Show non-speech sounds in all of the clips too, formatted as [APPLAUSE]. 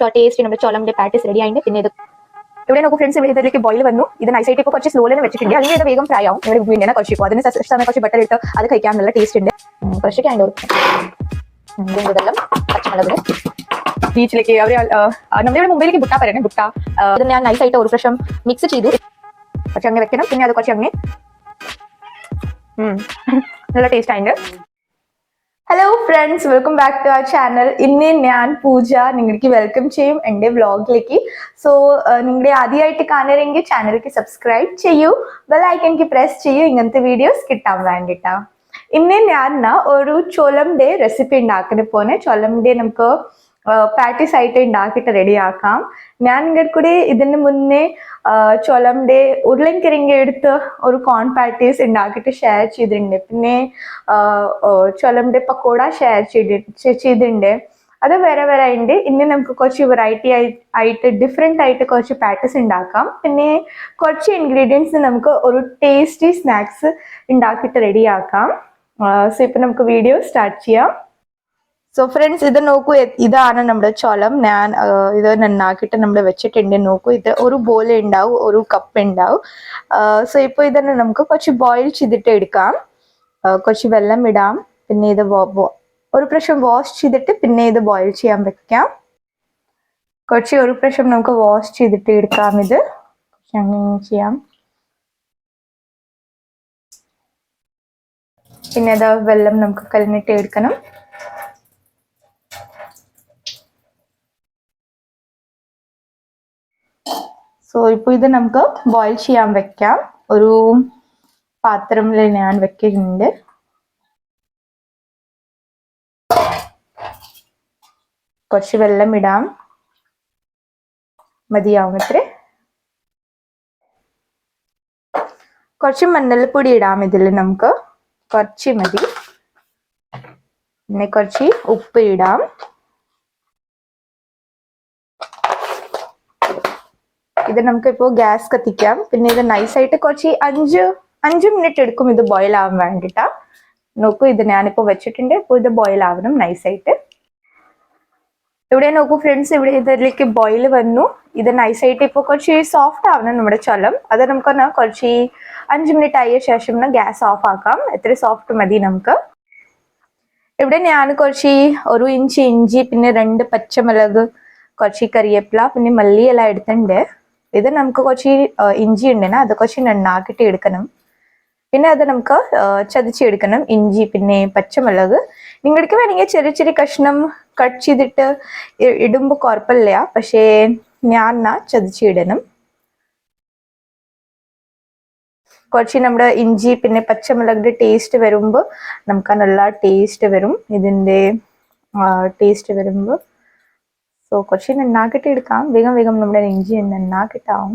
Taste നമ്മുടെ ചോളമിന്റെ patties ready ആയിട്ട് പിന്നെ ഇത് ഇവിടെ നോക്കൂ ഫ്രണ്ട്സ് ഇവിടെ ഇതിലേക്ക് ബോയിൽ വന്നു. ഇത് നൈസായിട്ട് ഇപ്പോൾ കുറച്ച് സ്ലോലിന് വെച്ചിട്ടുണ്ട്. അല്ലെങ്കിൽ ഇത് വേഗം ഫ്രൈ ആവും. ഇവിടെ വീണ്ടും കുറച്ച് ഇപ്പോൾ അതിന് സമയം കുറച്ച് ബട്ടർ ഇട്ട് അത് കഴിക്കാൻ നല്ല ടേസ്റ്റ് ഉണ്ട് കുറച്ച് ക്യാൻഡ് ഇതെല്ലാം പച്ചമുളക് ബീച്ചിലേക്ക് അവർ നമ്മളിവിടെ മുമ്പിലേക്ക് ബുട്ട പറയുന്നത് ബുട്ട അത് ഞാൻ നൈസായിട്ട് ഒരു പ്രാവശ്യം മിക്സ് ചെയ്തു. പക്ഷെ അങ്ങനെ വെക്കണം. പിന്നെ അത് കുറച്ച് അങ്ങനെ ഉം, [LAUGHS] നല്ല ടേസ്റ്റ് ആയിട്ട് hello friends welcome back to our channel ഇന്ന് ഞാൻ പൂജ നിങ്ങൾക്ക് വെൽക്കം ചെയ്യും എന്റെ വ്ളോഗിലേക്ക് സോ നിങ്ങളുടെ ആദ്യമായിട്ട് കാണണമെങ്കിൽ ചാനലിലേക്ക് സബ്സ്ക്രൈബ് ചെയ്യൂ. ബെൽ ഐക്കണിക്ക് പ്രസ് ചെയ്യൂ. ഇങ്ങനത്തെ വീഡിയോസ് കിട്ടാൻ വേണ്ടിട്ടാ. ഇന്ന് ഞാൻ ഒരു ചോലംടെ റെസിപ്പി ഉണ്ടാക്കുന്ന പോലെ ചോലംടെ നമുക്ക് പ്രാക്ടീസ് ആയിട്ട് ഉണ്ടാക്കിയിട്ട് റെഡിയാക്കാം. ഞാൻ നിങ്ങളുടെ കൂടി ഇതിന് മുന്നേ ചോലംടെ ഉരുളൻകിഴങ്ങ് എടുത്ത് ഒരു കോൺ പാറ്റീസ് ഉണ്ടാക്കിയിട്ട് ഷെയർ ചെയ്തിട്ടുണ്ട്. പിന്നെ ചോലംടെ പക്കോട ഷെയർ ചെയ്തി ചെയ്തിട്ടുണ്ട്. അത് വേറെ വേറെ ഉണ്ട് ഇനി നമുക്ക് കുറച്ച് വെറൈറ്റി ആയിട്ട് ഡിഫറെന്റ് ആയിട്ട് കുറച്ച് പാറ്റീസ് ഉണ്ടാക്കാം പിന്നെ കുറച്ച് ഇൻഗ്രീഡിയൻസ് നമുക്ക് ഒരു ടേസ്റ്റി സ്നാക്സ് ഉണ്ടാക്കിയിട്ട് റെഡിയാക്കാം. സോ ഇപ്പം നമുക്ക് വീഡിയോ സ്റ്റാർട്ട് ചെയ്യാം. സോ ഫ്രണ്ട്സ് ഇത് നോക്കൂ ഇതാണ് നമ്മുടെ ചോളം ഞാൻ ഇത് നന്നാക്കിയിട്ട് നമ്മൾ വെച്ചിട്ടുണ്ട്. നോക്കൂ ഇത് ഒരു ബോൾ ഉണ്ടാവും ഒരു കപ്പ് ഉണ്ടാവും. സോ ഇപ്പോൾ ഇതന്നെ നമുക്ക് കുറച്ച് ബോയിൽ ചെയ്തിട്ട് എടുക്കാം. കുറച്ച് വെള്ളം ഇടാം. പിന്നെ ഇത് ഒരു പ്രാവശ്യം വാഷ് ചെയ്തിട്ട് പിന്നെ ഇത് ബോയിൽ ചെയ്യാൻ വെക്കാം. കുറച്ച് ഒരു പ്രാവശ്യം നമുക്ക് വാഷ് ചെയ്തിട്ട് എടുക്കാം ഇത്. അങ്ങനെ ചെയ്യാം. പിന്നെ അത് വെള്ളം നമുക്ക് കലങ്ങിട്ട് എടുക്കണം. സോ ഇപ്പോൾ ഇത് നമുക്ക് ബോയിൽ ചെയ്യാൻ വെക്കാം. ഒരു പാത്രത്തിൽ ഞാൻ വെക്കുന്നുണ്ട്. കുറച്ച് വെള്ളം ഇടാം. മതിയാവും ഇത്ര കുറച്ച് മഞ്ഞൾപ്പൊടി ഇടാം ഇതിൽ നമുക്ക്. കുറച്ച് മതി. പിന്നെ കുറച്ച് ഉപ്പ് ഇടാം. ഇത് നമുക്ക് ഇപ്പോ ഗ്യാസ് കത്തിക്കാം. പിന്നെ ഇത് നൈസായിട്ട് കുറച്ച് അഞ്ച് അഞ്ച് മിനിറ്റ് എടുക്കും ഇത് ബോയിൽ ആവാൻ വേണ്ടിട്ടാ. നോക്കൂ ഇത് ഞാനിപ്പോൾ വെച്ചിട്ടുണ്ട്. ഇപ്പോൾ ഇത് ബോയിൽ ആവണം നൈസായിട്ട് ഇവിടെ നോക്കൂ ഫ്രണ്ട്സ് ഇവിടെ ഇതിലേക്ക് ബോയിൽ വന്നു. ഇത് നൈസായിട്ട് ഇപ്പോൾ കുറച്ച് സോഫ്റ്റ് ആവണം നമ്മുടെ ചൊലം. അത് നമുക്കൊന്ന് കുറച്ച് അഞ്ച് മിനിറ്റ് ആയ ശേഷം ഗ്യാസ് ഓഫ് ആക്കാം. എത്ര സോഫ്റ്റ് മതി നമുക്ക്. ഇവിടെ ഞാൻ കുറച്ച് ഒരു ഇഞ്ച് ഇഞ്ചി പിന്നെ രണ്ട് പച്ചമുളക് കുറച്ച് കറിവേപ്പില പിന്നെ മല്ലിയെല്ലാം എടുത്തിട്ടുണ്ട്. ഇത് നമുക്ക് കുറച്ച് ഇഞ്ചി ഉണ്ടെങ്കിൽ അത് കുറച്ച് നന്നാക്കിയിട്ട് എടുക്കണം. പിന്നെ അത് നമുക്ക് ചതച്ചെടുക്കണം ഇഞ്ചി പിന്നെ പച്ചമുളക്. നിങ്ങൾക്ക് വേണമെങ്കിൽ ചെറിയ ചെറിയ കഷ്ണം കട്ട് ചെയ്തിട്ട് ഇടുമ്പോൾ കുഴപ്പമില്ല. പക്ഷേ ഞാൻ എന്നാ ചതച്ചിടണം കുറച്ച് നമ്മുടെ ഇഞ്ചി പിന്നെ പച്ചമുളകിന്റെ ടേസ്റ്റ് വരുമ്പോൾ നമുക്ക് നല്ല ടേസ്റ്റ് വരും. ഇതിന്റെ ടേസ്റ്റ് വരുമ്പോൾ സോ കുറച്ച് നന്നാക്കിയിട്ട് എടുക്കാം വേഗം വേഗം നമ്മുടെ ഇഞ്ചി നന്നാക്കിയിട്ടാവും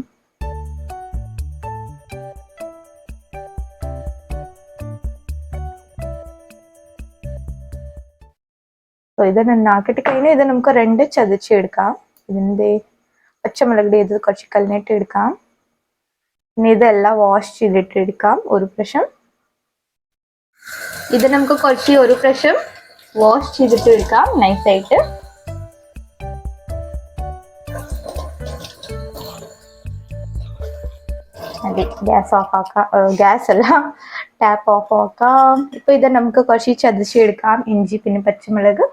സോ ഇത് നന്നാക്കിയിട്ട് കഴിഞ്ഞാൽ ഇത് നമുക്ക് രണ്ട് ചതച്ചെടുക്കാം ഇതിന്റെ പച്ചമുളകിന്റെ ഇത് കുറച്ച് കല്ലിനിട്ട് എടുക്കാം പിന്നെ ഇതെല്ലാം വാഷ് ചെയ്തിട്ട് എടുക്കാം ഒരു പ്രാവശ്യം ഇത് നമുക്ക് കുറച്ച് ഒരു പ്രാവശ്യം വാഷ് ചെയ്തിട്ട് എടുക്കാം നൈസായിട്ട് അതെ ഗ്യാസ് ഓഫ് ആക്കാം ഗ്യാസ് അല്ല ടാപ്പ് ഓഫ് ആക്കാം. ഇപ്പൊ ഇത് നമുക്ക് കുറച്ച് ചതച്ചെടുക്കാം ഇഞ്ചി പിന്നെ പച്ചമുളക്.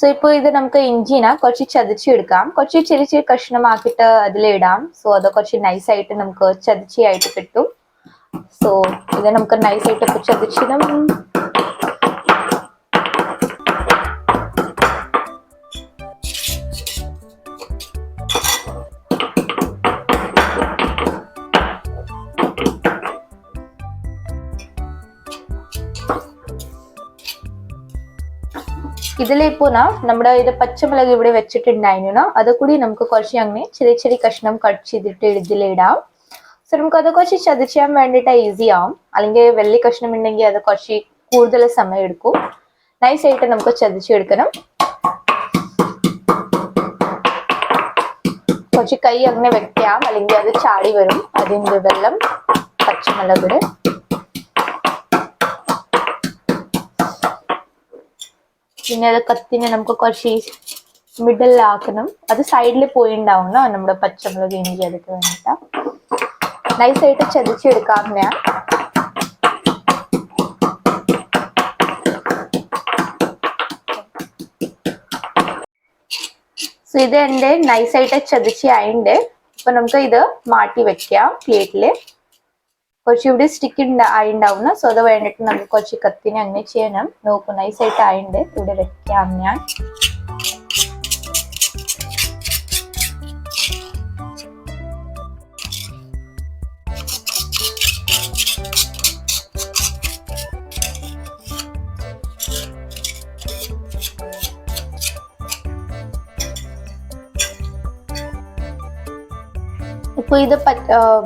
സോ ഇപ്പോൾ ഇത് നമുക്ക് ഇഞ്ചിന കുറച്ച് ചതച്ചെടുക്കാം കുറച്ച് ചെറിയ ചെറിയ കഷ്ണമാക്കിയിട്ട് അതിലിടാം സോ അത് കുറച്ച് നൈസായിട്ട് നമുക്ക് ചതച്ചിയായിട്ട് കിട്ടും. സോ ഇത് നമുക്ക് നൈസായിട്ട് ഇപ്പോൾ ചതച്ചിടും. ഇതിലിപ്പോ നാ നമ്മുടെ ഇത് പച്ചമുളക് ഇവിടെ വെച്ചിട്ടുണ്ടായിരുന്നു. അത് കൂടി നമുക്ക് കുറച്ച് അങ്ങനെ ചെറിയ ചെറിയ കഷ്ണം കട്ട് ചെയ്തിട്ട് ഇതിലിടാം. സോ നമുക്ക് അത് കുറച്ച് ചതച്ചാൻ വേണ്ടിയിട്ട് ഈസി ആവും. അല്ലെങ്കിൽ വെള്ളി കഷ്ണം ഉണ്ടെങ്കിൽ അത് കുറച്ച് കൂടുതൽ സമയം എടുക്കും. നൈസ് ആയിട്ട് നമുക്ക് ചതച്ചെടുക്കണം. കുറച്ച് കൈ അങ്ങനെ വെക്കാം. അല്ലെങ്കിൽ അത് ചാടി വരും. അതിന്റെ വെള്ളം പച്ചമുളകിട് പിന്നെ അത് കത്തിന് നമുക്ക് കുറച്ച് മിഡിലാക്കണം അത് സൈഡിൽ പോയിണ്ടാവുന്ന നമ്മുടെ പച്ചമുളക് ഇഞ്ചി അതൊക്കെ വേണ്ടിട്ടാ. നൈസായിട്ട് ഞാൻ. സോ ഇത് എന്റെ നൈസായിട്ട് ചതച്ച് ആയിണ്ട്. അപ്പൊ നമുക്ക് ഇത് മാറ്റി വെക്കാം പ്ലേറ്റിൽ കുറച്ച് ഇവിടെ സ്റ്റിക്ക് ആയിണ്ടാവുന്ന സോ അത് വേണ്ടിട്ട് നമുക്ക് കുറച്ച് കത്തിന് അങ്ങനെ ചെയ്യണം നോക്കൂ നൈസായിട്ട് ആയിണ്ട് ഇവിടെ വെക്കാം ഞാൻ ഇപ്പൊ ഇത്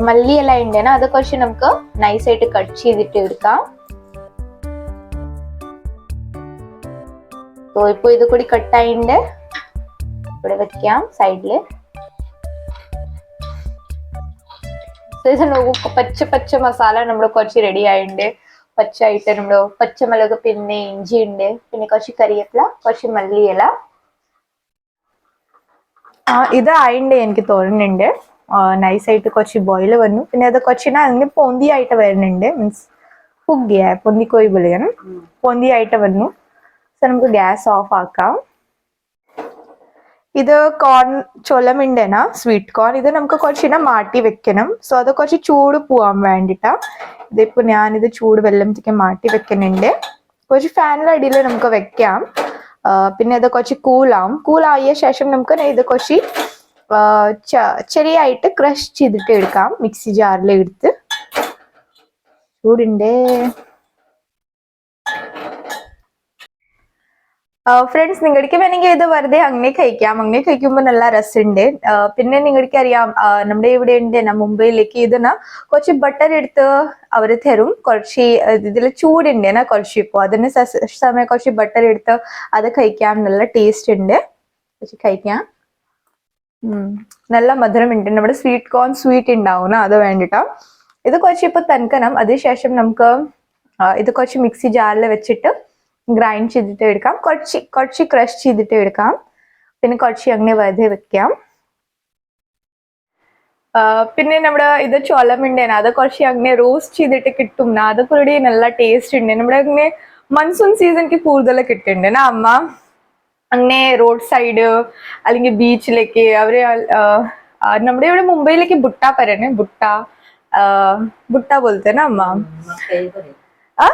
മല്ലിയെല്ലാം ഉണ്ടേന അത് കുറച്ച് നമുക്ക് നൈസായിട്ട് കട്ട് ചെയ്തിട്ട് എടുക്കാം. സോ ഇപ്പൊ ഇത് കൂടി കട്ടായിണ്ട് ഇവിടെ വെക്കാം നോക്കൂ പച്ച പച്ച മസാല നമ്മൾ കുറച്ച് റെഡി ആയിട്ടുണ്ട് പച്ചായിട്ട് നമ്മൾ പച്ചമുളക് പിന്നെ ഇഞ്ചി ഉണ്ട്. പിന്നെ കുറച്ച് കറിവേപ്പില കുറച്ച് മല്ലിയില. ഇത് ആയിണ്ട് എനിക്ക് തോന്നുന്നുണ്ട്. നൈസായിട്ട് കുറച്ച് ബോയിൽ വന്നു. പിന്നെ അത് കുറച്ചിന അങ്ങനെ പൊന്തിയായിട്ട് വരുന്നുണ്ട്. മീൻസ് പുഗ്ഗിയ പൊന്തിക്കോയി വിളിക്കണം പൊന്തിയായിട്ട് വന്നു സോ നമുക്ക് ഗ്യാസ് ഓഫ് ആക്കാം. ഇത് കോൺ ചൊലമുണ്ടേന സ്വീറ്റ് കോൺ ഇത് നമുക്ക് കുറച്ചിനാ മാറ്റി വെക്കണം. സോ അത് കുറച്ച് ചൂട് പോവാൻ വേണ്ടിട്ടാ. ഇതിപ്പോ ഞാനിത് ചൂട് വെള്ളത്തേക്ക് മാറ്റി വെക്കുന്നുണ്ട്. കുറച്ച് ഫാനിലെ അടിയിൽ നമുക്ക് വെക്കാം. പിന്നെ ഇത് കുറച്ച് കൂളാവും കൂളായ ശേഷം നമുക്ക് ഇത് കുറച്ച് ചെറിയായിട്ട് ക്രഷ് ചെയ്തിട്ട് എടുക്കാം. മിക്സി ജാറിൽ എടുത്ത്. ചൂടുണ്ടേ. ഫ്രണ്ട്സ് നിങ്ങൾക്ക് വേണമെങ്കിൽ ഇത് വെറുതെ അങ്ങനെ കഴിക്കാം. അങ്ങനെ കഴിക്കുമ്പോൾ നല്ല രസമുണ്ട്. പിന്നെ നിങ്ങൾക്ക് അറിയാം നമ്മുടെ ഇവിടെ ഉണ്ട് എന്നാ മുംബൈയിലേക്ക് ഇതിന് കുറച്ച് ബട്ടർ എടുത്ത് അവർ തരും. കുറച്ച് ഇതിൽ ചൂടുണ്ട് എന്നാ കുറച്ച് ഇപ്പോൾ അതിന് സമയം കുറച്ച് ബട്ടർ എടുത്ത് അത് കഴിക്കാം. നല്ല ടേസ്റ്റ് ഉണ്ട്. കുറച്ച് കഴിക്കാം. നല്ല മധുരമുണ്ട് നമ്മുടെ സ്വീറ്റ് കോൺ സ്വീറ്റ് ഉണ്ടാവും അത് വേണ്ടിട്ടാ. ഇത് കുറച്ച് ഇപ്പൊ തനക്കണം അതിനുശേഷം നമുക്ക് ഇത് കുറച്ച് മിക്സി ജാറിൽ വെച്ചിട്ട് ഗ്രൈൻഡ് ചെയ്തിട്ട് എടുക്കാം. കുറച്ച് കുറച്ച് ക്രഷ് ചെയ്തിട്ട് എടുക്കാം. പിന്നെ കുറച്ച് അങ്ങനെ വെറുതെ വെക്കാം. പിന്നെ നമ്മുടെ ഇത് ചൊലമുണ്ടേന അത് കുറച്ച് അങ്ങനെ റോസ്റ്റ് ചെയ്തിട്ട് കിട്ടും. അതൊക്കെ നല്ല ടേസ്റ്റ് ഉണ്ട് നമ്മുടെ അങ്ങനെ മൺസൂൺ സീസൺക്ക് കൂടുതൽ കിട്ടുന്നുണ്ട് അമ്മ? അങ്ങനെ റോഡ് സൈഡ് അല്ലെങ്കിൽ ബീച്ചിലേക്ക് അവർ നമ്മുടെ ഇവിടെ മുംബൈയിലേക്ക് ബുട്ട പറയണേ. ബുട്ട ബുട്ട പോലത്തെ അമ്മ? ആ?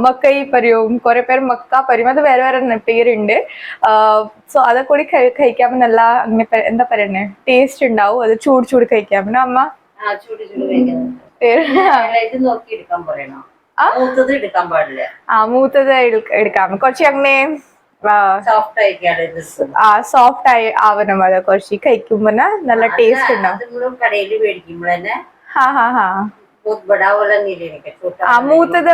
മക്കൈ. പറയും. കുറെ പേര് മക്ക പറയും. അത് വേറെ വേറെ പേരുണ്ട് സോ അതൊക്കെ കൂടി കഴി- കഴിക്കാൻ നല്ല അങ്ങനെ എന്താ പറയണേ? ടേസ്റ്റ് ഉണ്ടാവും. അത് ചൂട് ചൂട് കഴിക്കാൻ പിന്നെ അമ്മ? ആ മൂത്തത് എടുക്കാം. കുറച്ച് അങ്ങനെ സോഫ്റ്റ് ആയി ആവണം അത് കുറച്ച് കഴിക്കുമ്പോ നല്ല ടേസ്റ്റ് ഉണ്ടാവും ആ മൂത്തത്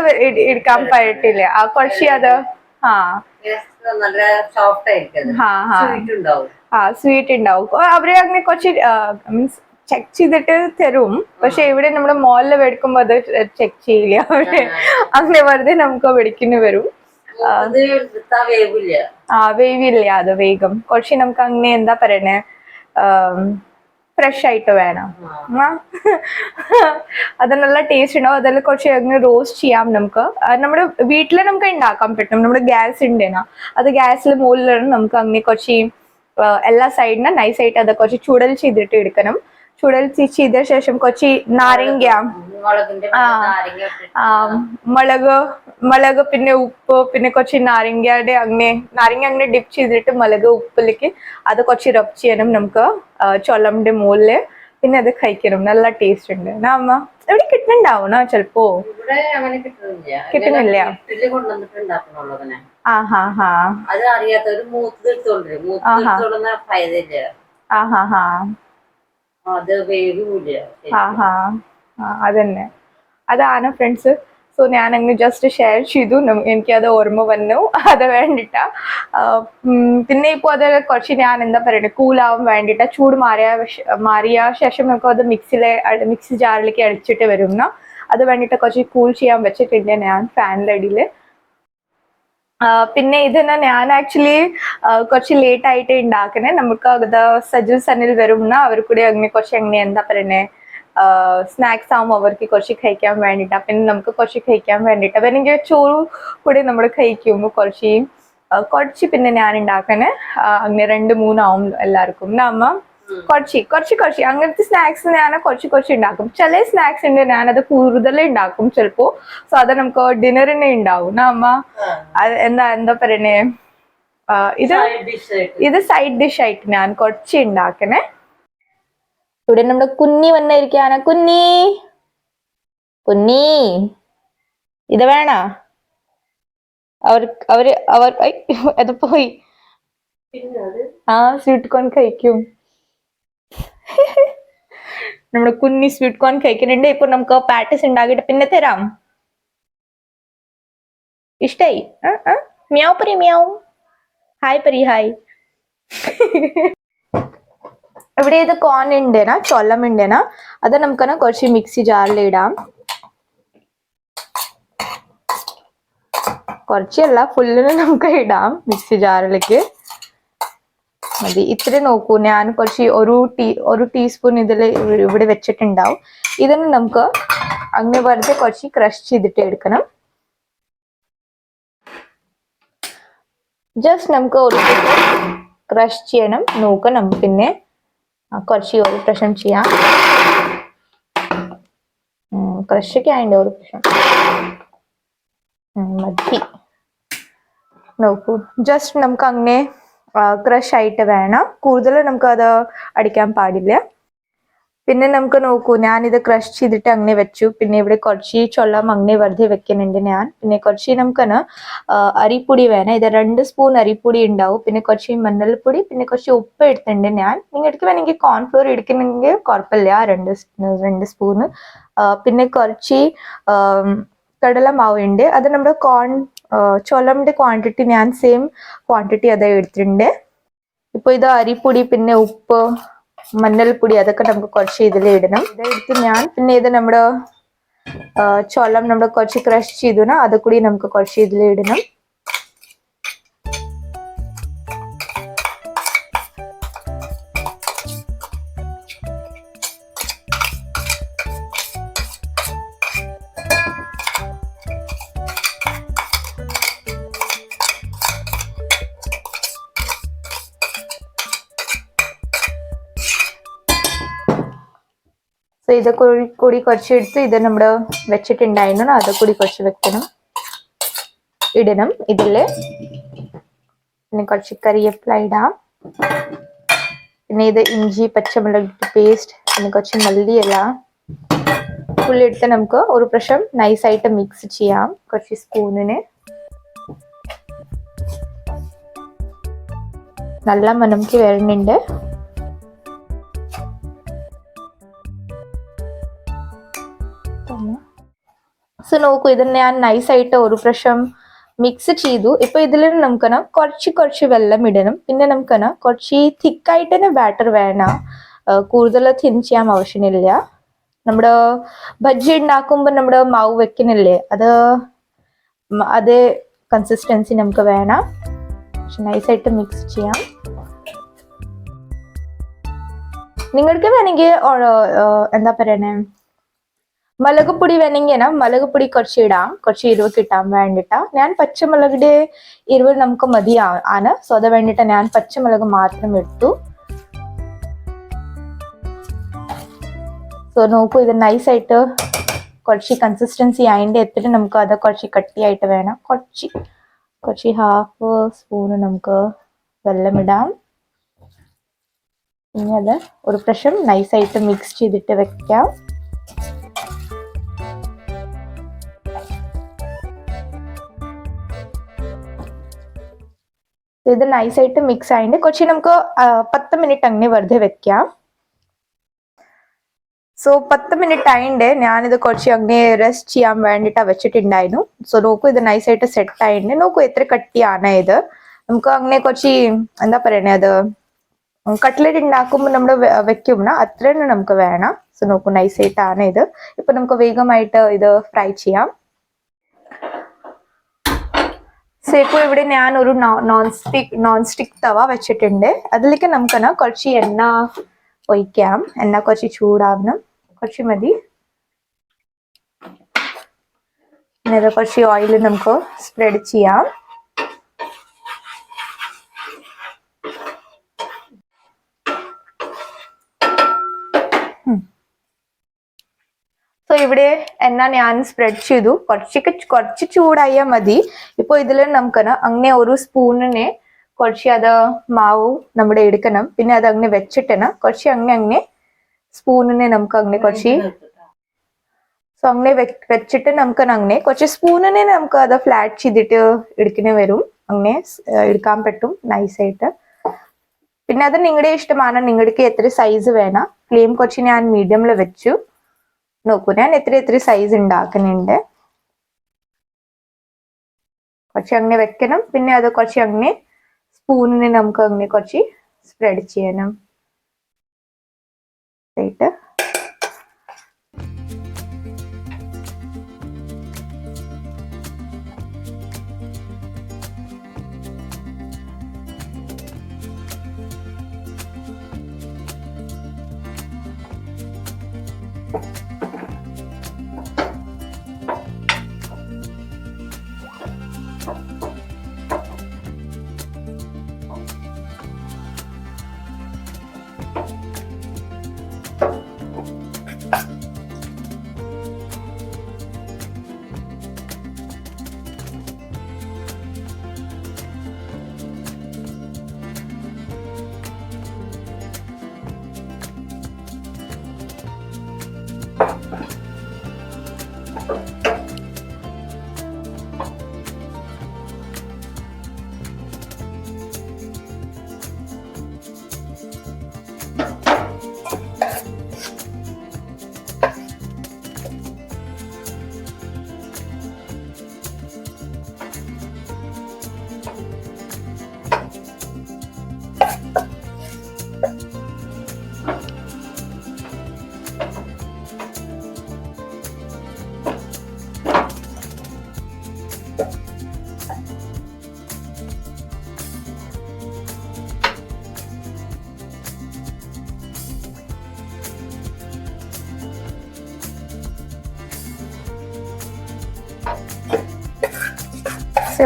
എടുക്കാൻ പറ്റില്ല. ആ കുറച്ച് അത് ആ. ആ സ്വീറ്റ് ഉണ്ടാവും. അവർ അങ്ങനെ കുറച്ച് മീൻസ് ചെക്ക് ചെയ്തിട്ട് തരും. പക്ഷെ ഇവിടെ നമ്മുടെ മോളിൽ മേടിക്കുമ്പോ അത് ചെക്ക് ചെയ്യില്ല. അവർ അങ്ങനെ വെറുതെ നമുക്ക് മേടിക്കുന്നു വരും. ആ വേവില്ല. അത് വേഗം. കുറച്ച് നമുക്ക് അങ്ങനെ എന്താ പറയണേ? ഫ്രഷ് ആയിട്ട് വേണം. ആ. അത് നല്ല ടേസ്റ്റ് ഉണ്ടാവും. അതിൽ കുറച്ച് അങ്ങനെ റോസ്റ്റ് ചെയ്യാം നമുക്ക്. നമ്മുടെ വീട്ടിൽ നമുക്ക് ഉണ്ടാക്കാൻ പറ്റും. നമ്മുടെ ഗ്യാസ് ഉണ്ടേന അത് ഗ്യാസിൽ മുകളിലാണ് നമുക്ക് അങ്ങനെ കുറച്ച് എല്ലാ സൈഡിനും നൈസായിട്ട് അത് കുറച്ച് ചൂടൽ ചെയ്തിട്ട് എടുക്കണം. ചുടൽ ചെയ്ത ശേഷം കുറച്ച് നാരങ്ങ മുളക് മുളക് പിന്നെ ഉപ്പ് പിന്നെ കുറച്ച് നാരങ്ങയുടെ അങ്ങനെ നാരങ്ങ അങ്ങനെ ഡിപ്പ് ചെയ്തിട്ട് മുളക് ഉപ്പിലേക്ക് അത് കുറച്ച് റബ് ചെയ്യണം നമുക്ക് ചൊലമിന്റെ മുകളിൽ പിന്നെ അത് കഴിക്കണം. നല്ല ടേസ്റ്റ് ഉണ്ട്. അമ്മ എവിടെ കിട്ടുന്നുണ്ടാവുന്ന ചെലപ്പോ? ഇവിടെ കിട്ടുന്നില്ല. കിട്ടുന്നില്ല? വീട്ടിൽ കൊണ്ടുവന്നിട്ട് ഉണ്ടാക്കണുള്ളൂ ആ ഹാ. ഹാ അത് അറിയാത്തവര് മൂത്തത് എടുത്തോണ്ടിരും മൂത്തത് ആഹാ. എടുത്തോണ്ടുന്ന ഫയതില്ല ആ ഹാ ഹാ അത് വേവില്ല ആ ഹാ ആ അതന്നെ. അതാണ് ഫ്രണ്ട്സ്. സോ ഞാൻ അങ്ങ് ജസ്റ്റ് ഷെയർ ചെയ്തു എനിക്കത് ഓർമ്മ വന്നു. [LAUGHS] അത് വേണ്ടിട്ടാ. പിന്നെ ഇപ്പോൾ അത് കുറച്ച് ഞാൻ എന്താ പറയുന്നത് കൂലാവാൻ വേണ്ടിട്ട. ചൂട് മാറിയ മാറിയ ശേഷം നമുക്ക് അത് മിക്സിലെ മിക്സി ജാറിലേക്ക് അടിച്ചിട്ട് വരും. അത് വേണ്ടിട്ട് കുറച്ച് കൂൾ ചെയ്യാൻ വെച്ചിട്ടുണ്ട് ഞാൻ ഫാനിന്റെ പിന്നെ ഇതിനെ ഞാൻ ആക്ച്വലി കുറച്ച് ലേറ്റ് ആയിട്ട് ഉണ്ടാക്കണേ നമുക്ക് അത് സജു സനിൽ വരുന്ന അവർ കൂടി അങ്ങനെ കുറച്ച് എങ്ങനെ എന്താ പറയണേ? സ്നാക്സ് ആകുമ്പോൾ അവർക്ക് കുറച്ച് കഴിക്കാൻ വേണ്ടിയിട്ട് പിന്നെ നമുക്ക് കുറച്ച് കഴിക്കാൻ വേണ്ടിയിട്ട് എനിക്ക് ചോറ് കൂടി നമ്മൾ കഴിക്കുമ്പോൾ കുറച്ച് കുറച്ച് പിന്നെ ഞാൻ ഉണ്ടാക്കണേ അങ്ങനെ രണ്ട് മൂന്നാവും എല്ലാവർക്കും അമ്മ? കുറച്ച് കുറച്ച് കുറച്ച്. അങ്ങനത്തെ സ്നാക്സ് ഞാൻ കുറച്ച് കുറച്ച് ഉണ്ടാക്കും ചില സ്നാക്സ് ഉണ്ട് ഞാനത് കൂടുതൽ ഉണ്ടാക്കും ചിലപ്പോ. സോ അത് നമുക്ക് ഡിന്നറിനെ ഉണ്ടാവും അമ്മ? എന്താ എന്താ പറയണേ? ഇത് ഇത് സൈഡ് ഡിഷ് ആയിട്ട് ഞാൻ കുറച്ച് ഉണ്ടാക്കണേ ഇവിടെ നമ്മുടെ കുഞ്ഞി വന്നിരിക്കാണ് കുഞ്ഞി കുഞ്ഞി ഇത് വേണ? അവർ അവർ അവർ അത് പോയി. ആ സ്വീറ്റ് കോൺ കഴിക്കും. നമ്മുടെ കുഞ്ഞി സ്വീറ്റ് കോൺ കഴിക്കുന്നുണ്ട്. ഇപ്പൊ നമുക്ക് പാറ്റസ് ഉണ്ടാക്കിയിട്ട് പിന്നെ തരാം. ഇഷ്ടായി. മ്യാവ് പരി മ്യാവ്. ഹായ് പരി ഹായ് ഇവിടെ ഇത് കോൺ ഉണ്ടേനാ? ചൊല്ലം ഉണ്ടേനാ? അത് നമുക്കന കുറച്ച് മിക്സി ജാറിൽ ഇടാം. കുറച്ചല്ല ഫുള്ളിന് നമുക്ക് ഇടാം മിക്സി ജാറിലേക്ക് മതി. ഇത്ര നോക്കൂ. ഞാൻ കുറച്ച് ഒരു ടീ ഒരു ടീസ്പൂൺ ഇതിൽ ഇവിടെ വെച്ചിട്ടുണ്ടാവും. ഇതിന് നമുക്ക് അങ്ങനെ വെറുതെ കുറച്ച് ക്രഷ് ചെയ്തിട്ട് എടുക്കണം. ജസ്റ്റ് നമുക്ക് ഒരു ക്രഷ് ചെയ്യണം. നോക്കണം പിന്നെ കുറച്ച് ഒരു പ്രശ്നം ചെയ്യാം. ക്രഷൊക്കെ ആയിട്ട് ഒരു പ്രശ്നം. മതി. നോക്കൂ. ജസ്റ്റ് നമുക്ക് അങ്ങനെ ക്രഷ് ആയിട്ട് വേണം. കൂടുതൽ നമുക്ക് അത് അടിക്കാൻ പാടില്ല. പിന്നെ നമുക്ക് നോക്കൂ ഞാനിത് ക്രഷ് ചെയ്തിട്ട് അങ്ങനെ വെച്ചു. പിന്നെ ഇവിടെ കുറച്ച് ചൊള്ളം അങ്ങനെ വെറുതെ വെക്കുന്നുണ്ട് ഞാൻ. പിന്നെ കുറച്ച് നമുക്കന് അരിപ്പൊടി വേണം. ഇത് രണ്ട് സ്പൂൺ അരിപ്പൊടി ഉണ്ടാവും. പിന്നെ കുറച്ച് മഞ്ഞൾപ്പൊടി പിന്നെ കുറച്ച് ഉപ്പ് എടുത്തിട്ടുണ്ട് ഞാൻ. നിങ്ങൾക്ക് വേണമെങ്കിൽ കോൺഫ്ലോർ എടുക്കുന്നെങ്കിൽ കുഴപ്പമില്ല രണ്ട് രണ്ട് സ്പൂണ് പിന്നെ കുറച്ച് കടല കടലമാവ് ഉണ്ട് അത് നമ്മുടെ കോൺ ചൊലമിന്റെ ക്വാണ്ടിറ്റി ഞാൻ സെയിം ക്വാണ്ടിറ്റി അത് എടുത്തിട്ടുണ്ട്. ഇപ്പൊ ഇത് അരിപ്പൊടി പിന്നെ ഉപ്പ് മഞ്ഞൾപ്പൊടി അതൊക്കെ നമുക്ക് കുറച്ച് ഇതിൽ ഇടണം. ഇതെടുത്ത് ഞാൻ പിന്നെ ഇത് നമ്മുടെ ചോളം നമ്മൾ കുറച്ച് ക്രഷ് ചെയ്തു. അത് കൂടി നമുക്ക് കുറച്ച് ഇതിൽ ഇടണം. സോ ഇത് കൂടി കൂടി കുറച്ച് എടുത്ത് ഇത് നമ്മൾ വെച്ചിട്ടുണ്ടായിരുന്നു. അത് കൂടി കുറച്ച് വെക്കണം. ഇടണം ഇതിൽ പിന്നെ കുറച്ച് കറിവേപ്പില ഇടാം. പിന്നെ ഇത് ഇഞ്ചി പച്ചമുളക് പേസ്റ്റ് പിന്നെ കുറച്ച് മല്ലിയില. ഫുൾ എടുത്ത് നമുക്ക് ഒരു പ്രാവശ്യം നൈസായിട്ട് മിക്സ് ചെയ്യാം. കുറച്ച് സ്പൂണിന്. നല്ല മണംക്ക് വരുന്നുണ്ട് സോ നോക്കൂ ഇത് ഞാൻ നൈസായിട്ട് ഒരു പ്രാവശ്യം മിക്സ് ചെയ്തു. ഇപ്പൊ ഇതിൽ നമുക്ക് കുറച്ച് കുറച്ച് വെള്ളം ഇടണം. പിന്നെ നമുക്ക് കുറച്ച് തിക്കായിട്ട് തന്നെ ബാറ്റർ വേണം കൂടുതൽ തിൻ ചെയ്യാൻ ആവശ്യമില്ല. നമ്മുടെ ബജ്ജി ഉണ്ടാക്കുമ്പോൾ നമ്മുടെ മാവ് വെക്കുന്നില്ലേ അത് അതേ കൺസിസ്റ്റൻസി നമുക്ക് വേണം. പക്ഷെ നൈസായിട്ട് മിക്സ് ചെയ്യാം. നിങ്ങൾക്ക് വേണമെങ്കിൽ എന്താ പറയണേ? മുളകുപൊടി വേണമെങ്കിൽ മുളകുപൊടി കുറച്ച് ഇടാം. കുറച്ച് എരിവ് കിട്ടാൻ വേണ്ടിട്ടാ. ഞാൻ പച്ചമുളകിന്റെ എരിവ് നമുക്ക് മതിയാണ് സോ അത് വേണ്ടിട്ട് ഞാൻ പച്ചമുളക് മാത്രം എടുത്തു. സോ നോക്കൂ ഇത് നൈസ് ആയിട്ട് കുറച്ച് കൺസിസ്റ്റൻസി അതിന്റെ എത്തിട്ട് നമുക്ക് അത് കുറച്ച് കട്ടിയായിട്ട് വേണം. കുറച്ച് കുറച്ച് ഹാഫ് സ്പൂണ് നമുക്ക് വെള്ളം ഇടാം. ഇനി അത് ഒരു പ്രാവശ്യം നൈസായിട്ട് മിക്സ് ചെയ്തിട്ട് വെക്കാം. ഇത് നൈസായിട്ട് മിക്സ് ആയിട്ട് കുറച്ച് നമുക്ക് പത്ത് മിനിറ്റ് അങ്ങനെ വെറുതെ വെക്കാം. സോ പത്ത് മിനിറ്റ് ആയിട്ട് ഞാനിത് കുറച്ച് അങ്ങനെ റെസ്റ്റ് ചെയ്യാൻ വേണ്ടിയിട്ട് വെച്ചിട്ടുണ്ടായിരുന്നു. സോ നോക്കൂ ഇത് നൈസായിട്ട് സെറ്റ് ആയിട്ടുണ്ട്. നോക്കൂ എത്ര കട്ടിയാണ് ഇത്. നമുക്ക് അങ്ങനെ കുറച്ച് എന്താ പറയണേ അത്? കട്ട്ലറ്റ് ഉണ്ടാക്കുമ്പോൾ നമ്മൾ വെക്കും. അത്ര തന്നെ നമുക്ക് വേണം. സോ നോക്കൂ നൈസായിട്ടാണ് ഇത്. ഇപ്പൊ നമുക്ക് വേഗമായിട്ട് ഇത് ഫ്രൈ ചെയ്യാം. അപ്പോഴത്തേക്കും ഇവിടെ ഞാൻ ഒരു നോൺ സ്റ്റിക് നോൺ സ്റ്റിക് തവ വെച്ചിട്ടുണ്ട്. അതിലേക്ക് നമുക്കെന്നാ കുറച്ച് എണ്ണ ഒഴിക്കാം. എണ്ണ കുറച്ച് ചൂടാവണം. കുറച്ച് മതി. കുറച്ച് ഓയിൽ നമുക്ക് സ്പ്രെഡ് ചെയ്യാം സോ ഇവിടെ എണ്ണ ഞാൻ സ്പ്രെഡ് ചെയ്തു. കുറച്ചൊക്കെ കുറച്ച് ചൂടായാൽ മതി. ഇപ്പൊ ഇതിൽ നമുക്ക് അങ്ങനെ ഒരു സ്പൂണിനെ കുറച്ച് അത് മാവ് നമ്മുടെ എടുക്കണം. പിന്നെ അത് അങ്ങനെ വെച്ചിട്ടണം കുറച്ച് അങ്ങനെ അങ്ങനെ സ്പൂണിനെ നമുക്ക് അങ്ങനെ കുറച്ച് സോ അങ്ങനെ വെച്ചിട്ട് നമുക്ക് അങ്ങനെ കുറച്ച് സ്പൂണിനെ നമുക്ക് അത് ഫ്ലാറ്റ് ചെയ്തിട്ട് എടുക്കുന്ന വരും. അങ്ങനെ എടുക്കാൻ പറ്റും നൈസായിട്ട് പിന്നെ അത് നിങ്ങളുടെ ഇഷ്ടമാണ്. നിങ്ങൾക്ക് എത്ര സൈസ് വേണം. ഫ്ലെയിം കുറച്ച് ഞാൻ മീഡിയമിൽ വെച്ചു. നോക്കൂ ഞാൻ എത്ര എത്ര സൈസ് ഉണ്ടാക്കുന്നുണ്ട്. കുറച്ച് അങ്ങനെ വെക്കണം പിന്നെ അത് കുറച്ച് അങ്ങനെ സ്പൂണിന് നമുക്ക് അങ്ങനെ കുറച്ച് സ്പ്രെഡ് ചെയ്യണം. ആയിട്ട്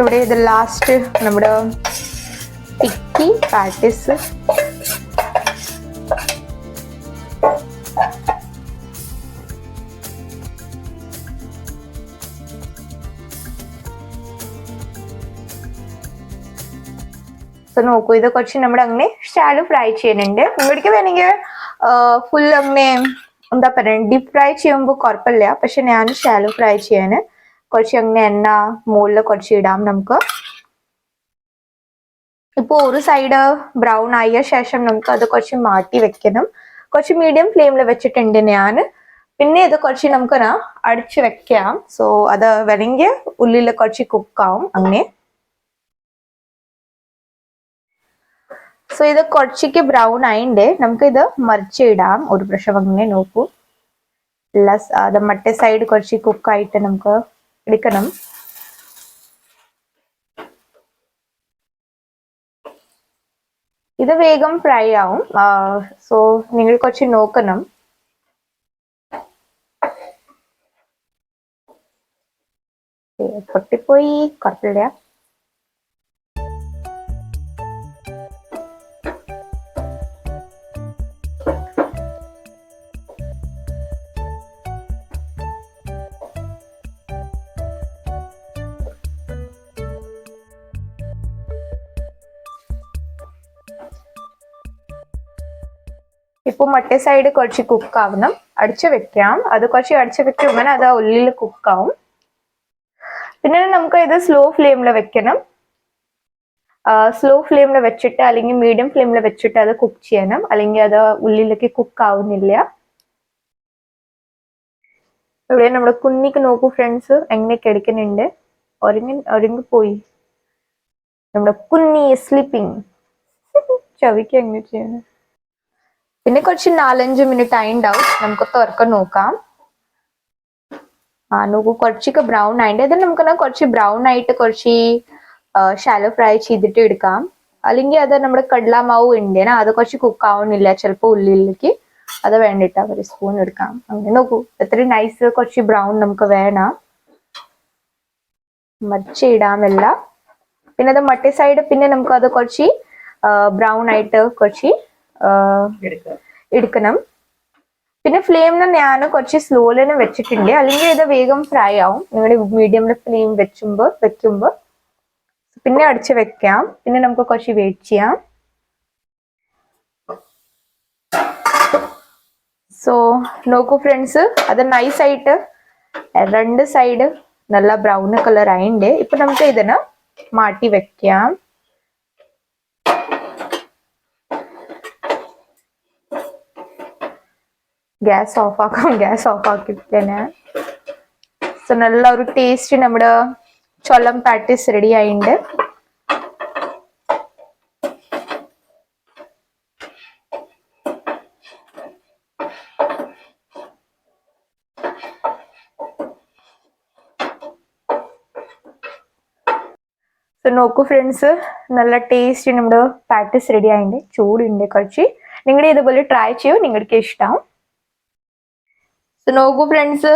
ഇവിടെ ഇത് ലാസ്റ്റ് നമ്മുടെ ടിക്കി പാറ്റീസ് നോക്കൂ ഇത് കുറച്ച് നമ്മുടെ അങ്ങനെ ഷാലോ ഫ്രൈ ചെയ്യുന്നുണ്ട്. നിങ്ങൾക്ക് വേണമെങ്കിൽ ഫുൾ അങ്ങനെ എന്താ പറയുക ഡീപ് ഫ്രൈ ചെയ്യുമ്പോൾ കുഴപ്പമില്ല. പക്ഷെ ഞാൻ ഷാലോ ഫ്രൈ ചെയ്യാന് കുറച്ച് അങ്ങനെ എണ്ണ മുകളിൽ കുറച്ച് ഇടാം നമുക്ക്. ഇപ്പൊ ഒരു സൈഡ് ബ്രൗൺ ആയ ശേഷം നമുക്ക് അത് കുറച്ച് മാറ്റി വെക്കണം. കുറച്ച് മീഡിയം ഫ്ലെയിമിൽ വെച്ചിട്ടുണ്ട് ഞാൻ പിന്നെ ഇത് കുറച്ച് നമുക്ക് അടിച്ച് വെക്കാം. സോ അത് വരെങ്കിൽ ഉള്ളിൽ കുറച്ച് കുക്കാവും അങ്ങനെ. സോ ഇത് കുറച്ചേക്ക് ബ്രൗൺ ആയിണ്ട്. നമുക്ക് ഇത് മറിച്ചിടാം ഒരു പ്രാവശ്യം അങ്ങനെ നോക്കൂ. പ്ലസ് അത് മറ്റേ സൈഡ് കുറച്ച് കുക്കായിട്ട് നമുക്ക് എടുക്കണം. ഇത് വേഗം ഫ്രൈ ആവും. സോ നിങ്ങൾ കുറച്ച് നോക്കണം. പൊട്ടിപ്പോയി. കുഴപ്പമില്ല. ഇപ്പൊ മറ്റേ സൈഡ് കുറച്ച് കുക്ക് ആവണം. അടിച്ചു വെക്കാം. അത് കുറച്ച് അടിച്ചു വെക്കുമ്പോൾ അത് ഉള്ളിൽ കുക്കാവും പിന്നെ നമുക്ക് ഇത് സ്ലോ ഫ്ലെയിമിൽ വെക്കണം. സ്ലോ ഫ്ലെയിമിൽ വെച്ചിട്ട് അല്ലെങ്കിൽ മീഡിയം ഫ്ലെയിമിൽ വെച്ചിട്ട് അത് കുക്ക് ചെയ്യണം. അല്ലെങ്കിൽ അത് ഉള്ളിലേക്ക് കുക്ക് ആവുന്നില്ല. ഇവിടെ നമ്മുടെ കുഞ്ഞിക്ക് നോക്കൂ ഫ്രണ്ട്സ് എങ്ങനെ കിടക്കുന്നുണ്ട് ഒരുങ്ങി ഒരുങ്ങി പോയി. നമ്മുടെ കുഞ്ഞി സ്ലീപ്പിംഗ് [LAUGHS] ചവിക്ക് എങ്ങനെ ചെയ്യണം പിന്നെ കുറച്ച് നാലഞ്ച് മിനിറ്റ് ആയിണ്ടാവും. നമുക്ക് തുറക്ക നോക്കാം. ആ നോക്കൂ കുറച്ചൊക്കെ ബ്രൗൺ ആയിട്ട് ഇത് നമുക്ക് കുറച്ച് ബ്രൗൺ ആയിട്ട് കുറച്ച് ഷാലോ ഫ്രൈ ചെയ്തിട്ട് എടുക്കാം. അല്ലെങ്കിൽ അത് നമ്മുടെ കടലമാവ് ഉണ്ട് അത് കുറച്ച് കുക്ക് ആവുന്നില്ല ചിലപ്പോൾ ഉള്ളിലേക്ക് അത് വേണ്ടിട്ട് ഒരു സ്പൂൺ എടുക്കാം. അങ്ങനെ നോക്കൂ എത്ര നൈസ് കുറച്ച് ബ്രൗൺ നമുക്ക് വേണം. മറിച്ചിടാമല്ല പിന്നെ അത് മറ്റേ സൈഡ് പിന്നെ നമുക്ക് അത് കുറച്ച് ബ്രൗൺ ആയിട്ട് കുറച്ച് എടുക്കണം. പിന്നെ ഫ്ലെയിമിന് ഞാൻ കുറച്ച് തന്നെ വെച്ചിട്ടുണ്ട്. അല്ലെങ്കിൽ ഇത് വേഗം ഫ്രൈ ആവും. നിങ്ങൾ മീഡിയം ഫ്ലെയിം വെച്ചുമ്പോൾ വെക്കുമ്പോൾ പിന്നെ അടിച്ച് വെക്കാം. പിന്നെ നമുക്ക് കുറച്ച് വെയിറ്റ് ചെയ്യാം. സോ നോക്കൂ ഫ്രണ്ട്സ് അത് നൈസ് ആയിട്ട് രണ്ട് സൈഡ് നല്ല ബ്രൗൺ കളർ ആയിണ്ട്. ഇപ്പൊ നമുക്ക് ഇതിന് മാറ്റി വെക്കാം. ഗ്യാസ് ഓഫ് ആക്കാം ഗ്യാസ് ഓഫ് ആക്കിയിട്ടേനെ സോ നല്ല ഒരു ടേസ്റ്റ് നമ്മുടെ ചൊല്ലം പാറ്റീസ് റെഡി ആയിണ്ട്. സോ നോക്കൂ ഫ്രണ്ട്സ് നല്ല ടേസ്റ്റ് നമ്മുടെ പാറ്റീസ് റെഡി ആയിട്ടുണ്ട് ചൂടുണ്ട് കുറച്ച്. നിങ്ങൾ ഇതുപോലെ ട്രൈ ചെയ്യൂ നിങ്ങൾക്ക് ഇഷ്ടമാവും സോ നോക്കൂ ഫ്രണ്ട്സ്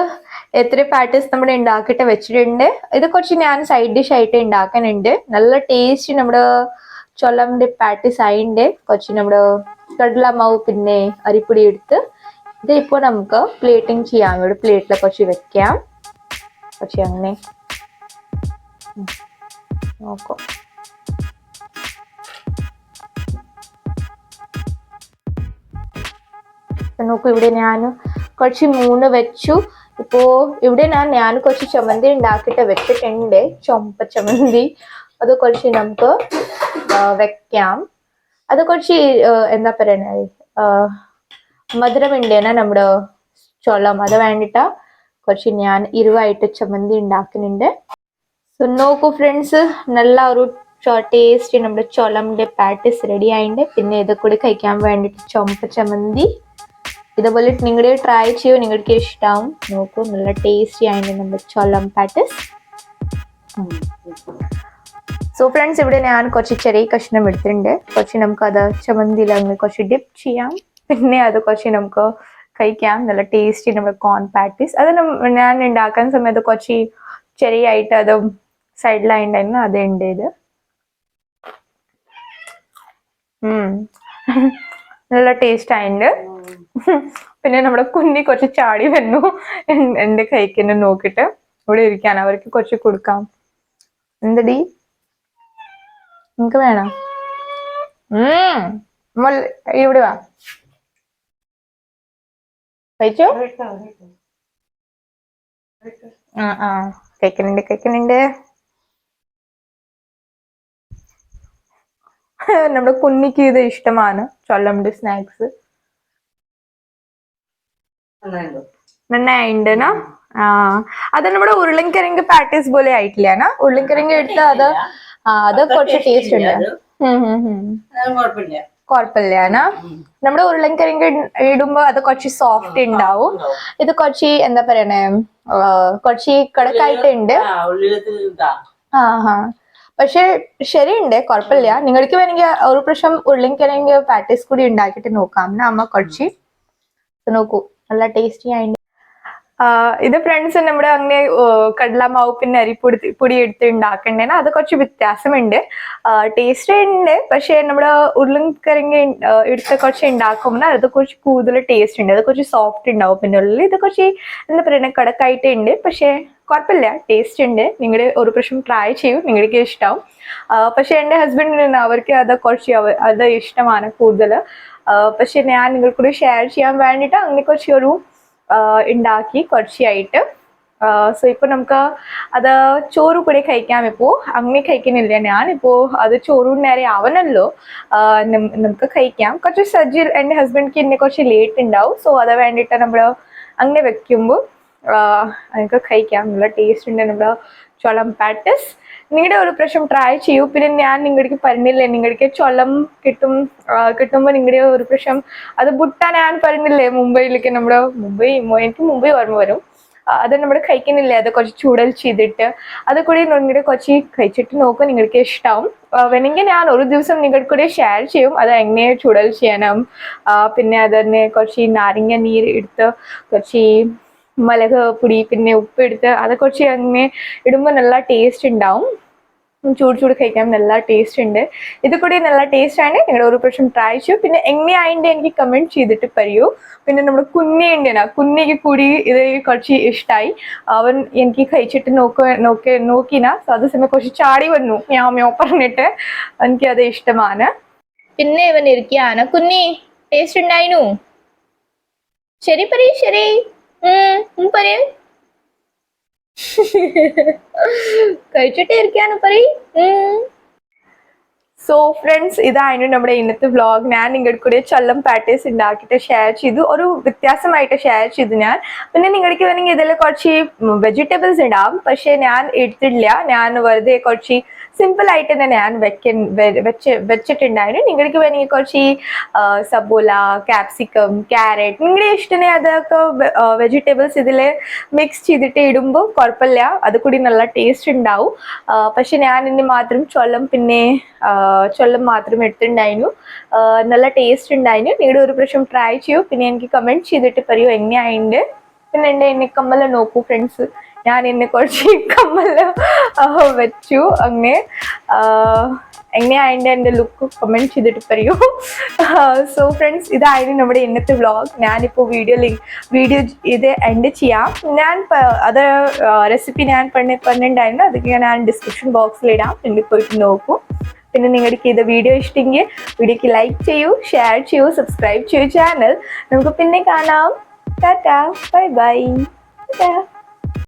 എത്ര പാറ്റേഴ്സ് നമ്മൾ ഉണ്ടാക്കിയിട്ട് വെച്ചിട്ടുണ്ട്. ഇത് കുറച്ച് ഞാൻ സൈഡ് ഡിഷ് ആയിട്ട് ഉണ്ടാക്കാനുണ്ട് നല്ല ടേസ്റ്റ് നമ്മുടെ ചൊല്ലമിന്റെ പാറ്റീസ് ആയിണ്ട്. കുറച്ച് നമ്മുടെ കടലമാവ് പിന്നെ അരിപ്പൊടി എടുത്ത് ഇത് ഇപ്പോൾ നമുക്ക് പ്ലേറ്റിംഗ് ചെയ്യാം. ഇവിടെ പ്ലേറ്റിൽ കുറച്ച് വെക്കാം. കുറച്ച് അങ്ങനെ. നോക്കാം. നോക്കൂ ഇവിടെ ഞാൻ കുറച്ച് മൂന്ന് വെച്ചു. ഇപ്പോ ഇവിടെ ഞാൻ ഞാൻ കുറച്ച് ചമ്മന്തി ഉണ്ടാക്കിയിട്ട് വെച്ചിട്ടുണ്ട്. ചുമപ്പ ചമ്മന്തി. അത് കുറച്ച് നമുക്ക് വെക്കാം. അത് കുറച്ച് എന്താ പറയണത് മധുരം ഉണ്ടേന നമ്മുടെ ചൊള്ളം അത് വേണ്ടിട്ടാ കുറച്ച് ഞാൻ ഇരുവായിട്ട് ചമ്മന്തി ഉണ്ടാക്കുന്നുണ്ട്. സോ നോക്കൂ ഫ്രണ്ട്സ് നല്ല ഒരു ടേസ്റ്റ് നമ്മുടെ ചൊളമിന്റെ പാറ്റിസ് റെഡി ആയിട്ടുണ്ട്. പിന്നെ ഇത് കൂടി കഴിക്കാൻ വേണ്ടിട്ട് ചൊമ്പ ചമ്മന്തി. ഇതുപോലെ നിങ്ങളുടെ ട്രൈ ചെയ്യൂ നിങ്ങൾക്ക് ഇഷ്ടമാവും നോക്കൂ നല്ല ടേസ്റ്റി ആയിട്ട് നമ്മൾ ചൊല്ലം പാറ്റസ് സോ ഫ്രണ്ട്സ് ഇവിടെ ഞാൻ കുറച്ച് ചെറിയ കഷ്ണം എടുത്തിട്ടുണ്ട്. കുറച്ച് നമുക്ക് അത് ചമന്തിയിൽ അങ്ങനെ കുറച്ച് ഡിപ്പ് ചെയ്യാം. പിന്നെ അത് കുറച്ച് നമുക്ക് കഴിക്കാം. നല്ല ടേസ്റ്റി നമ്മുടെ കോൺ പാറ്റീസ് അത് ഞാൻ ഉണ്ടാക്കാൻ സമയത്ത് കുറച്ച് ചെറിയായിട്ട് അത് സൈഡിലായിട്ടുണ്ടായിരുന്നു അത് ഉണ്ട് ഇത്. നല്ല ടേസ്റ്റ് ആയിണ്ട്. പിന്നെ നമ്മുടെ കുഞ്ഞി കുറച്ച് ചാടി വന്നു. എന്റെ എന്റെ കൈക്കിനെ നോക്കിട്ട് ഇവിടെ ഇരിക്കാൻ അവർക്ക് കുറച്ച് കൊടുക്കാം. എന്തടി? നിങ്ങക്ക് വേണം? ഇവിടെ വാ. കഴിച്ചോ? ആ ആ. കഴിക്കുന്നുണ്ട് കഴിക്കുന്നുണ്ട്. [LAUGHS] നമ്മുടെ കുഞ്ഞിക്ക് ഇത് ഇഷ്ടമാണ്. ചൊല്ലമുണ്ട് സ്നാക്സ്. നന്നായിണ്ടനാ? ആ. അത് നമ്മുടെ ഉരുളൻകിഴങ്ങ് പാറ്റീസ് പോലെ ആയിട്ടില്ല ഉരുളൻകിഴങ്ങ് എടുത്ത് അത് അത് കുറച്ച് ടേസ്റ്റ് ഉണ്ട്. അത്. ഹും ഹും ഹും. അത് കുഴപ്പമില്ല. കുഴപ്പമില്ല നമ്മുടെ ഉരുളൻകിഴങ്ങ് ഇടുമ്പോ അത് കുറച്ച് സോഫ്റ്റ് ഉണ്ടാവും. ഇത് കുറച്ച് എന്താ പറയണേ കുറച്ച് കടക്കായിട്ടുണ്ട് ആ ഹാ പക്ഷെ ശരിയുണ്ട് കുഴപ്പമില്ല. നിങ്ങൾക്ക് വേണമെങ്കിൽ ഒരു പ്രാവശ്യം ഉരുളൻകിഴങ്ങ് പാറ്റീസ് കൂടി ഉണ്ടാക്കിയിട്ട് നോക്കാം. അമ്മ കുറച്ച് നോക്കൂ. നല്ല ടേസ്റ്റി ആയിട്ട് ഇത് ഫ്രണ്ട്സ് നമ്മുടെ അങ്ങനെ കടലമാവ് പിന്നെ അരിപ്പൊടി പൊടി എടുത്ത് ഉണ്ടാക്കണ്ടേന അത് കുറച്ച് വ്യത്യാസമുണ്ട്. ടേസ്റ്റ് ഉണ്ട്. പക്ഷെ നമ്മുടെ ഉരുളൻകിഴങ്ങ് എടുത്ത് കുറച്ച് ഉണ്ടാക്കുമ്പോൾ അത് കുറച്ച് കൂടുതൽ ടേസ്റ്റ് ഉണ്ട്. അത് കുറച്ച് സോഫ്റ്റ് ഉണ്ടാവും പിന്നെ ഉള്ളിൽ ഇത് കുറച്ച് എന്താ പറയുക കടക്കായിട്ട് ഉണ്ട് പക്ഷേ കുഴപ്പമില്ല ടേസ്റ്റ് ഉണ്ട് നിങ്ങൾ ഒരു പ്രാവശ്യം ട്രൈ ചെയ്യൂ. നിങ്ങൾക്ക് ഇഷ്ടമാവും പക്ഷേ എന്റെ ഹസ്ബൻഡിന് അവർക്ക് അത് കുറച്ച് അത് ഇഷ്ടമാണ് കൂടുതൽ പക്ഷെ ഞാൻ നിങ്ങൾക്കൂടി ഷെയർ ചെയ്യാൻ വേണ്ടിയിട്ട് അങ്ങനെ കുറച്ച് ഒരു ഉണ്ടാക്കി കുറച്ചായിട്ട്. സോ ഇപ്പൊ നമുക്ക് അത് ചോറ് കൂടി കഴിക്കാം ഇപ്പോ. അങ്ങനെ കഴിക്കുന്നില്ല. ഞാനിപ്പോ അത് ചോറും നേരെ ആവണല്ലോ. നമുക്ക് കഴിക്കാം. കുറച്ച് സജ്ജിൽ എന്റെ ഹസ്ബൻഡ്ക്ക് എന്നെ കുറച്ച് ലേറ്റ് ഉണ്ടാവും സോ അത് വേണ്ടിയിട്ട് നമ്മൾ അങ്ങനെ വെക്കുമ്പോൾ നമുക്ക് കഴിക്കാം. നല്ല ടേസ്റ്റ് ഉണ്ട്. നമ്മുടെ ചുളം പാറ്റസ് നിങ്ങളുടെ ഒരു പ്രാവശ്യം ട്രൈ ചെയ്യൂ. പിന്നെ ഞാൻ നിങ്ങൾക്ക് പറഞ്ഞില്ലേ നിങ്ങൾക്ക് ചൊല്ലം കിട്ടും കിട്ടുമ്പോൾ നിങ്ങളുടെ ഒരു പ്രാവശ്യം അത് ബുട്ട ഞാൻ പറഞ്ഞില്ലേ മുംബൈയിലേക്ക് നമ്മുടെ മുംബൈ എനിക്ക് മുംബൈ ഓർമ്മ വരും. അത് നമ്മൾ കഴിക്കുന്നില്ലേ അത് കുറച്ച് ചൂടൽ ചെയ്തിട്ട്. അത് കൂടി നിങ്ങളുടെ കുറച്ച് കഴിച്ചിട്ട് നോക്കും നിങ്ങൾക്ക് ഇഷ്ടമാവും വേണമെങ്കിൽ ഞാൻ ഒരു ദിവസം നിങ്ങൾക്ക് കൂടി ഷെയർ ചെയ്യും അത് എങ്ങനെ ചൂടൽ ചെയ്യണം പിന്നെ പിന്നെ തന്നെ കുറച്ച് നാരങ്ങ നീര് എടുത്ത് കുറച്ച് മുളക് പൊടി പിന്നെ ഉപ്പ് എടുത്ത് അത് കുറച്ച് അങ്ങനെ ഇടുമ്പോൾ നല്ല ടേസ്റ്റ് ഉണ്ടാവും. ചൂട് ചൂട് കഴിക്കാൻ നല്ല ടേസ്റ്റ് ഉണ്ട്. ഇത് കൂടി നല്ല ടേസ്റ്റ് ആണ്. നിങ്ങൾ ഒരു പ്രാവശ്യം ട്രൈ ചെയ്യൂ പിന്നെ എങ്ങനെയായിട്ട് എനിക്ക് കമന്റ് ചെയ്തിട്ട് പറയൂ. പിന്നെ നമ്മുടെ കുഞ്ഞി ഉണ്ടേനാ കുഞ്ഞിക്ക് കൂടി ഇത് കുറച്ച് ഇഷ്ടമായി അവൻ എനിക്ക് കഴിച്ചിട്ട് നോക്ക നോക്കി നോക്കിന. സോ അതേസമയം കുറച്ച് ചാടി വന്നു. ഞാൻ മ്യോ പറഞ്ഞിട്ട് എനിക്ക് അത് ഇഷ്ടമാണ്. പിന്നെ ഇവൻ ഇരിക്കുകയാണ്. കുഞ്ഞി ടേസ്റ്റ് ഉണ്ടായിരുന്നു ശരി പറയൂ ശരി. പറയ്. കഴിച്ചിട്ടേ ഇരിക്കാണ് പറയ് സോ ഫ്രണ്ട്സ് ഇതായിരുന്നു നമ്മുടെ ഇന്നത്തെ വ്ളോഗ് ഞാൻ നിങ്ങളുടെ കൂടെ ചൊല്ലം പാറ്റേഴ്സ് ഉണ്ടാക്കിയിട്ട് ഷെയർ ചെയ്തു. ഒരു വ്യത്യാസമായിട്ട് ഷെയർ ചെയ്തു ഞാൻ. പിന്നെ നിങ്ങൾക്ക് വേണമെങ്കിൽ ഇതിൽ കുറച്ച് വെജിറ്റബിൾസ് ഉണ്ടാവും പക്ഷേ ഞാൻ എടുത്തിട്ടില്ല ഞാൻ വെറുതെ കുറച്ച് സിമ്പിൾ ആയിട്ട് തന്നെ ഞാൻ വെക്ക വെ- വെച്ച് വെച്ചിട്ടുണ്ടായിരുന്നു. നിങ്ങൾക്ക് വേണമെങ്കിൽ കുറച്ച് സബോല ക്യാപ്സിക്കം ക്യാരറ്റ് നിങ്ങളുടെ ഇഷ്ടത്തിന് അതൊക്കെ വെജിറ്റബിൾസ് ഇതിൽ മിക്സ് ചെയ്തിട്ട് ഇടുമ്പോൾ കുഴപ്പമില്ല. അത് കൂടി നല്ല ടേസ്റ്റ് ഉണ്ടാവും. പക്ഷെ ഞാൻ ഇനി മാത്രം ചൊല്ലം പിന്നെ ചൊല്ലം മാത്രം എടുത്തിട്ടുണ്ടായിരുന്നു. നല്ല ടേസ്റ്റ് ഉണ്ടായിരുന്നു. നിങ്ങളുടെ ഒരു പ്രാവശ്യം ട്രൈ ചെയ്യൂ. പിന്നെ എനിക്ക് കമന്റ് ചെയ്തിട്ട് പറയൂ എങ്ങനെയായിട്ടുണ്ട് പിന്നെ എന്റെ എന്നെ കമ്മല നോക്കൂ ഫ്രണ്ട്സ് ഞാൻ എന്നെ കുറച്ച് കമ്മല വെച്ചു. അങ്ങനെ ആ, എങ്ങനെയായിട്ട് എന്റെ ലുക്ക് കമന്റ് ചെയ്തിട്ട് പറയൂ. സോ ഫ്രണ്ട്സ് ഇതായിരുന്നു നമ്മുടെ ഇന്നത്തെ വ്ളോഗ് ഞാനിപ്പോൾ വീഡിയോ ലിങ്ക് വീഡിയോ ഇത് എൻഡ് ചെയ്യാം. ഞാൻ അത് റെസിപ്പി ഞാൻ പറഞ്ഞ പറഞ്ഞിട്ടുണ്ടായിരുന്നു. അതൊക്കെ ഞാൻ ഡിസ്ക്രിപ്ഷൻ ബോക്സിൽ ഇടാം. നിങ്ങൾ പോയിട്ട് നോക്കൂ. പിന്നെ നിങ്ങൾക്ക് ഇത് വീഡിയോ ഇഷ്ടമെങ്കിൽ വീഡിയോക്ക് ലൈക്ക് ചെയ്യൂ ഷെയർ ചെയ്യൂ സബ്സ്ക്രൈബ് ചെയ്യൂ ചാനൽ നമുക്ക് പിന്നെ കാണാം. ടാറ്റാ. Bye bye tata.